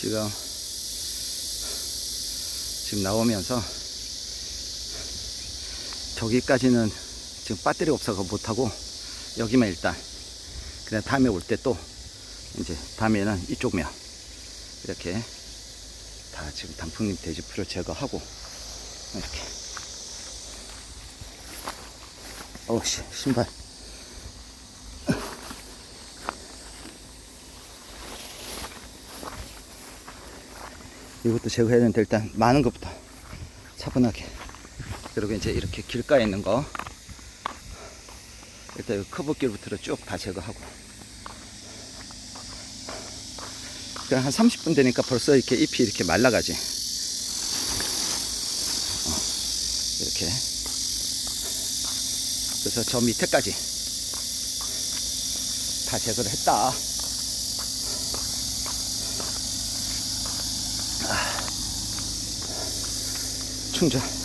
지금 지금 나오면서 저기까지는 지금 배터리가 없어서 못하고 여기만 일단 그냥 다음에 올 때 또 이제 다음에는 이쪽면 이렇게 다 지금 단풍잎 돼지 풀을 제거하고 이렇게. 어우 씨 신발 이것도 제거해야 되는데 일단 많은 것부터 차분하게. 그리고 이제 이렇게 길가에 있는 거. 일단 이 커브길부터 쭉 다 제거하고. 그냥 한 30분 되니까 벌써 이렇게 잎이 이렇게 말라가지. 어, 이렇게. 그래서 저 밑에까지 다 제거를 했다 충전